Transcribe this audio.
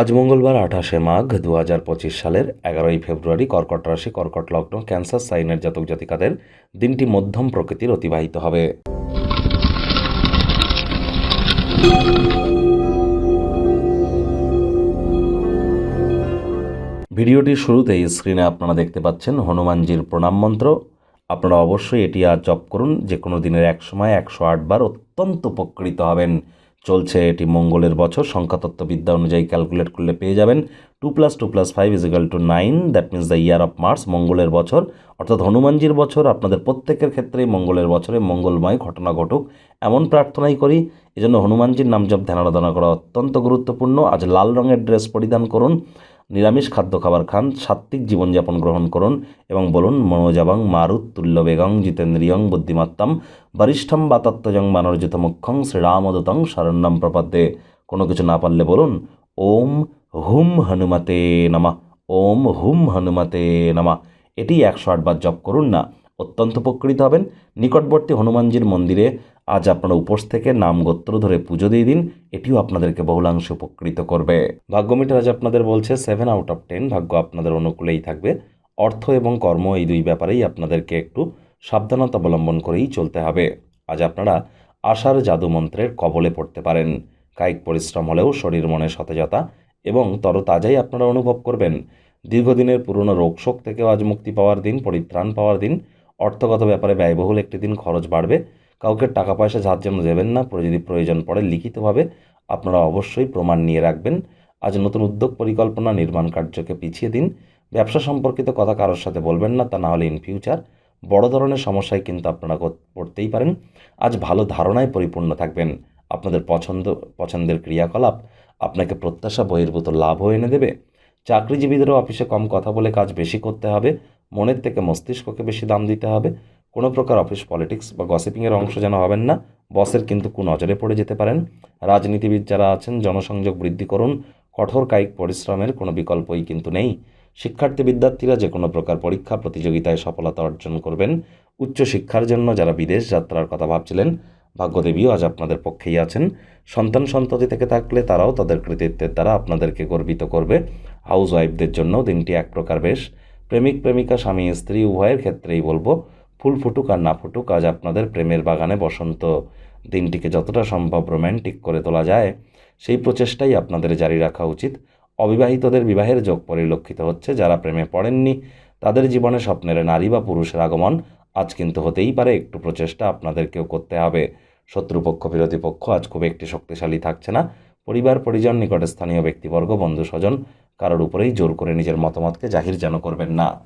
আজ মঙ্গলবার, আঠাশে মাঘ দু হাজার পঁচিশ সালের এগারোই ফেব্রুয়ারি কর্কট রাশি, কর্কট লগ্ন, ক্যান্সার, সাইনের জাতক জাতিকাদের দিনটি মধ্যম প্রকৃতির অতিবাহিত হবে। ভিডিওটির শুরুতেই স্ক্রিনে আপনারা দেখতে পাচ্ছেন হনুমানজির প্রণাম মন্ত্র। আপনারা অবশ্যই এটি আজ জপ করুন যে কোনো দিনের এক সময় একশো আটবার অত্যন্ত উপকৃত হবেন। চলছে, এটি মঙ্গলের বছর। সংখ্যাতত্ত্ববিদ্যা অনুযায়ী ক্যালকুলেট করলে পেয়ে যাবেন two plus two plus five is equal two nine that means the year of Mars মঙ্গলের বছর। অর্থাৎ হনুমানজির বছর, আপনাদের প্রত্যেকের ক্ষেত্রেই মঙ্গলের বছরে মঙ্গলময় ঘটনা ঘটুক। এমন প্রার্থনাই করি। এজন্য হনুমানজির নাম জপ ধ্যান আরাধনা করা অত্যন্ত গুরুত্বপূর্ণ। আজ লাল রঙের ড্রেস পরিধান করুন। নিরামিষ খাদ্য খাবার খান, সাত্ত্বিক জীবনযাপন গ্রহণ করুন এবং বলুন, মনোজাবাং মারুত তুল্য বেগং জিতেন্দ্রিয়ং বুদ্ধিমত্তাম বরিষ্ঠম বাতাত্মজং মানর্জিত মুখ্যং শ্রীরামদূতং শরণ্যম প্রপদ্যে। কোনো কিছু না পারলে বলুন, ওম হুম হনুমতে নমঃ, ওম হুম হনুমতে নমঃ। এটি একশো আটবার জপ করুন না, অত্যন্ত উপকৃত হবেন। নিকটবর্তী হনুমানজির মন্দিরে আজ আপনারা উপোস থেকে নাম গোত্র ধরে পুজো দিয়ে দিন, এটিও আপনাদেরকে বহুলাংশে উপকৃত করবে। ভাগ্যমিটার আজ আপনাদের বলছে সেভেন আউট অফ টেন ভাগ্য আপনাদের অনুকূলেই থাকবে। অর্থ এবং কর্ম এই দুই ব্যাপারেই আপনাদেরকে একটু সাবধানতা অবলম্বন করেই চলতে হবে। আজ আপনারা আশার জাদু মন্ত্রের কবলে পড়তে পারেন। কায়িক পরিশ্রম হলেও শরীর, মনে সতেজতা এবং তরতাজাই আপনারা অনুভব করবেন। দীর্ঘদিনের পুরনো রোগশোক থেকেও আজ মুক্তি পাওয়ার দিন, পরিত্রাণ পাওয়ার দিন। অর্থগত ব্যাপারে ব্যয়বহুল একটি দিন খরচ বাড়বে। কাউকে টাকা পয়সা জন্য দেবেন না, পরে যদি প্রয়োজন পড়ে লিখিতভাবে আপনারা অবশ্যই প্রমাণ নিয়ে রাখবেন। আজ নতুন উদ্যোগ পরিকল্পনা নির্মাণ কার্যকে পিছিয়ে দিন। ব্যবসা সম্পর্কিত কথা কারোর সাথে বলবেন না, তা না হলে ইন ফিউচার বড় ধরনের সমস্যায় কিন্তু আপনারা পড়তেই পারেন। আজ ভালো ধারণায় পরিপূর্ণ থাকবেন। আপনাদের পছন্দ, পছন্দের ক্রিয়াকলাপ আপনাকে প্রত্যাশা, বহির্ভূত লাভও এনে দেবে। চাকরিজীবীদেরও অফিসে কম কথা বলে কাজ বেশি করতে হবে। মনের থেকে মস্তিষ্ককে বেশি দাম দিতে হবে। কোনো প্রকার অফিস পলিটিক্স বা গসিপিংয়ের অংশ যেন হবেন না, বসের কিন্তু কুনজরে পড়ে যেতে পারেন। রাজনীতিবিদ যারা আছেন, জনসংযোগ বৃদ্ধি করুন, কঠোর কায়িক পরিশ্রমের কোনো বিকল্পই কিন্তু নেই। শিক্ষার্থী বিদ্যার্থীরা যে কোনো প্রকার পরীক্ষা, প্রতিযোগিতায় সফলতা অর্জন করবেন। উচ্চ শিক্ষার জন্য যারা বিদেশ যাত্রার কথা ভাবছিলেন, ভাগ্যদেবীও আজ আপনাদের পক্ষেই আছেন। সন্তান সন্ততি থেকে থাকলে তারাও তাদের কৃতিত্বের দ্বারা আপনাদেরকে গর্বিত করবে। হাউস ওয়াইফদের জন্য দিনটি এক প্রকার বেশ। প্রেমিক, প্রেমিকা, স্বামী, স্ত্রী, উভয়ের ক্ষেত্রেই বলব ফুল ফুটুক আর না ফুটুক, আজ আপনাদের প্রেমের বাগানে বসন্ত দিনটিকে যতটা সম্ভব রোম্যান্টিক করে তোলা যায়, সেই প্রচেষ্টাই আপনাদের জারি রাখা উচিত। অবিবাহিতদের বিবাহের যোগ পরিলক্ষিত হচ্ছে, যারা প্রেমে পড়েননি, তাদের জীবনে স্বপ্নের নারী বা পুরুষের আগমন আজ কিন্তু হতেই পারে, একটু প্রচেষ্টা আপনাদেরকেও করতে হবে। শত্রুপক্ষ বিরোধী পক্ষ আজ খুব একটি শক্তিশালী থাকছে না। পরিবার, পরিজন নিকটে স্থানীয় ব্যক্তিবর্গ বন্ধু স্বজন কারোর উপরেই জোর করে নিজের মতামতকে জাহির যেন করবেন না।